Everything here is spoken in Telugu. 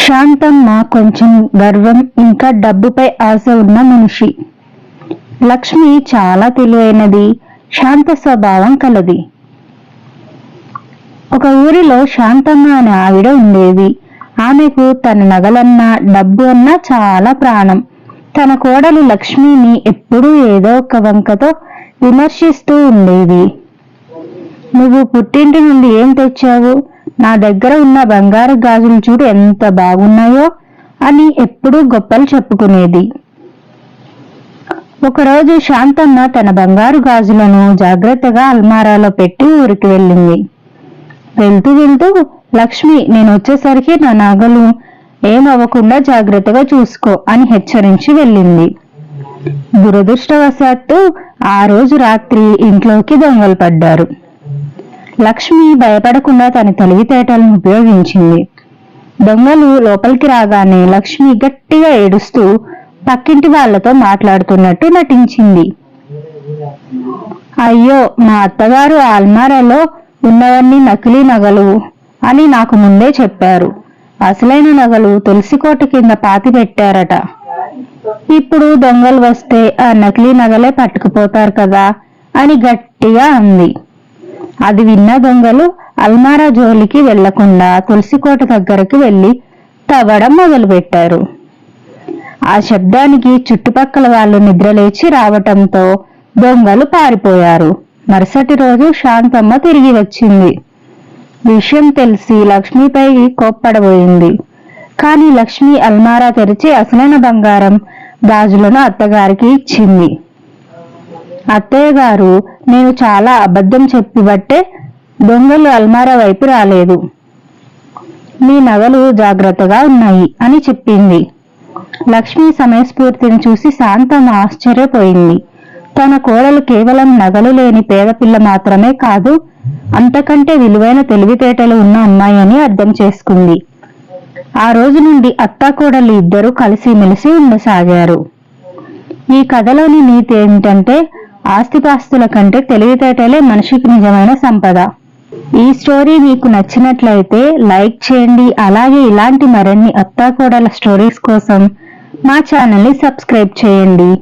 శాంతమ్మ కొంచెం గర్వం ఇంకా డబ్బుపై ఆశ ఉన్న మనిషి. లక్ష్మి చాలా తెలివైనది శాంత స్వభావం కలది. ఒక ఊరిలో శాంతమ్మ అనే ఆవిడ ఉండేది. ఆమెకు తన నగలన్నా డబ్బు అన్నా చాలా ప్రాణం. తన కోడలు లక్ష్మిని ఎప్పుడూ ఏదో ఒక వంకతో విమర్శిస్తూ ఉండేది. నువ్వు పుట్టింటి నుండి ఏం తెచ్చావు? నా దగ్గర ఉన్న బంగారు గాజులు చూడు ఎంత బాగున్నాయో అని ఎప్పుడూ గొప్పలు చెప్పుకునేది. ఒకరోజు శాంతమ్మ తన బంగారు గాజులను జాగ్రత్తగా అల్మారాలో పెట్టి ఊరికి వెళ్ళింది. వెళ్తూ వెళ్తూ లక్ష్మి నేను వచ్చేసరికి నా నగలు ఏమవ్వకుండా జాగ్రత్తగా చూసుకో అని హెచ్చరించి వెళ్ళింది. దురదృష్టవశాత్తు ఆ రోజు రాత్రి ఇంట్లోకి దొంగలు పడ్డారు. లక్ష్మి భయపడకుండా తన తెలివితేటలను ఉపయోగించింది. దొంగలు లోపలికి రాగానే లక్ష్మి గట్టిగా ఏడుస్తూ పక్కింటి వాళ్ళతో మాట్లాడుతున్నట్టు నటించింది. అయ్యో మా అత్తగారు అల్మారాలో ఉన్నవన్నీ నకిలీ నగలు అని నాకు ముందే చెప్పారు. అసలైన నగలు తులసి కోట కింద పాతి పెట్టారట. ఇప్పుడు దొంగలు వస్తే ఆ నకిలీ నగలే పట్టుకుపోతారు కదా అని గట్టిగా అంది. అది విన్న దొంగలు అల్మారా జోలికి వెళ్ళకుండా తులసికోట దగ్గరకు వెళ్ళి తవ్వడం మొదలుపెట్టారు. ఆ శబ్దానికి చుట్టుపక్కల వాళ్ళు నిద్రలేచి రావటంతో దొంగలు పారిపోయారు. మరుసటి రోజు శాంతమ్మ తిరిగి వచ్చింది. విషయం తెలిసి లక్ష్మిపై కోప్పడబోయింది. కానీ లక్ష్మి అల్మారా తెరిచి అసలైన బంగారం గాజులను అత్తగారికి ఇచ్చింది. అత్తయ్య గారు నేను చాలా అబద్ధం చెప్పి బట్టే దొంగలు అల్మారా వైపు రాలేదు. మీ నగలు జాగ్రత్తగా ఉన్నాయి అని చెప్పింది. లక్ష్మి సమయస్ఫూర్తిని చూసి శాంతం ఆశ్చర్యపోయింది. తన కోడలు కేవలం నగలు లేని పేదపిల్ల మాత్రమే కాదు అంతకంటే విలువైన తెలివితేటలు ఉన్న అమ్మాయి అని అర్థం చేసుకుంది. ఆ రోజు నుండి అత్త కోడలు ఇద్దరూ కలిసిమెలిసి ఉండసాగారు. ఈ కథలోని నీతి ఏంటంటే ఆస్తిపాస్తుల కంటే తెలివితేటలే మనిషికి నిజమైన సంపద. ఈ స్టోరీ మీకు నచ్చినట్లయితే లైక్ చేయండి అలాగే ఇలాంటి మరిన్ని అత్తాకోడల స్టోరీస్ కోసం మా ఛానల్ని సబ్స్క్రైబ్ చేయండి.